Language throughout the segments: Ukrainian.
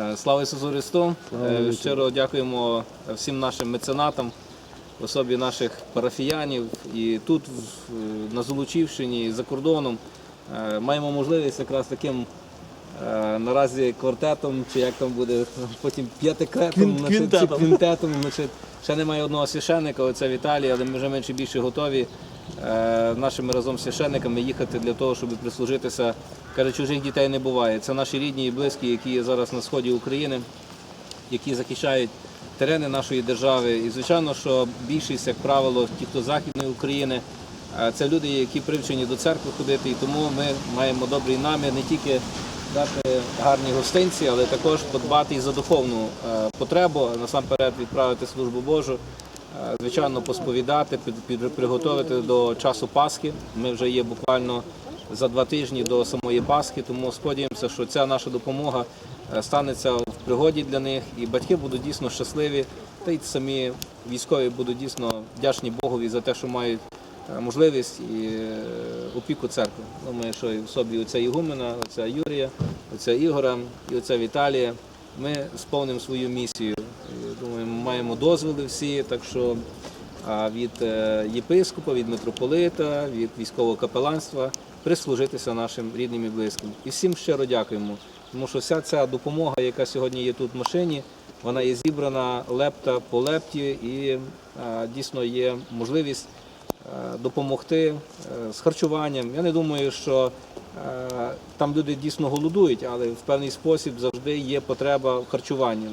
Е, Слава Ісусу Христу! Е. Щиро дякуємо всім нашим меценатам, в особі наших парафіянів. І тут, на Золочівщині, і за кордоном, е, маємо можливість якраз таким наразі квартетом, чи як там буде, потім п'ятикретом, квінтетом. Значить, ще немає одного священника, оце Віталій, але ми вже менше більше готові нашими разом священниками їхати для того, щоб прислужитися. Каже, чужих дітей не буває. Це наші рідні і близькі, які є зараз на сході України, які захищають терени нашої держави. І звичайно, що більшість, як правило, ті, хто з західної України, е, це люди, які привчені до церкви ходити, і тому ми маємо добрий намір не тільки дати гарні гостинці, але також подбати і за духовну е, потребу, насамперед відправити службу Божу. Е, Звичайно, посповідати, приготувати до часу Пасхи. Ми вже є буквально за два тижні до самої Пасхи, тому сподіваємося, що ця наша допомога е, станеться в пригоді для них, і батьки будуть дійсно щасливі, та й самі військові будуть дійсно вдячні Богові за те, що мають е, можливість і опіку церкви. Думаю, що і в собі оця Ігумена, оця Юрія, оця Ігора і оця Віталія. Ми сповнимо свою місію. Ми маємо дозволи всі, так що від е, єпископа, від митрополита, від військового капеланства прислужитися нашим рідним і близьким. І всім щиро дякуємо, тому що вся ця допомога, яка сьогодні є тут в машині, вона є зібрана лепта по лепті і дійсно є можливість допомогти е, з харчуванням. Я не думаю, що е, там люди дійсно голодують, але в певний спосіб завжди є потреба в харчуванні.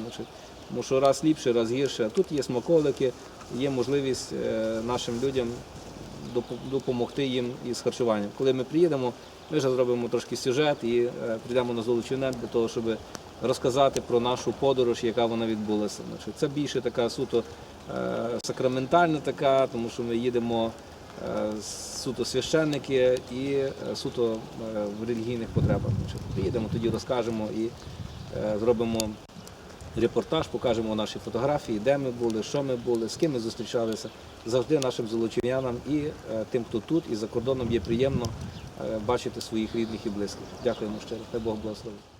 Тому що раз ліпше, раз гірше. Тут є смаколики, є можливість е, нашим людям допомогти їм із харчуванням. Коли ми приїдемо, ми вже зробимо трошки сюжет і е, прийдемо на Золочівнет для того, щоб розказати про нашу подорож, яка вона відбулася. Це більше така суто е, сакраментальна така, тому що ми їдемо суто священники і суто в релігійних потребах. Приїдемо, тоді розкажемо і зробимо репортаж, покажемо наші фотографії, де ми були, що ми були, з ким ми зустрічалися. Завжди нашим золочів'янам і е, тим, хто тут, і за кордоном є приємно е, бачити своїх рідних і близьких. Дякуємо щиро. Хай Бог благословить.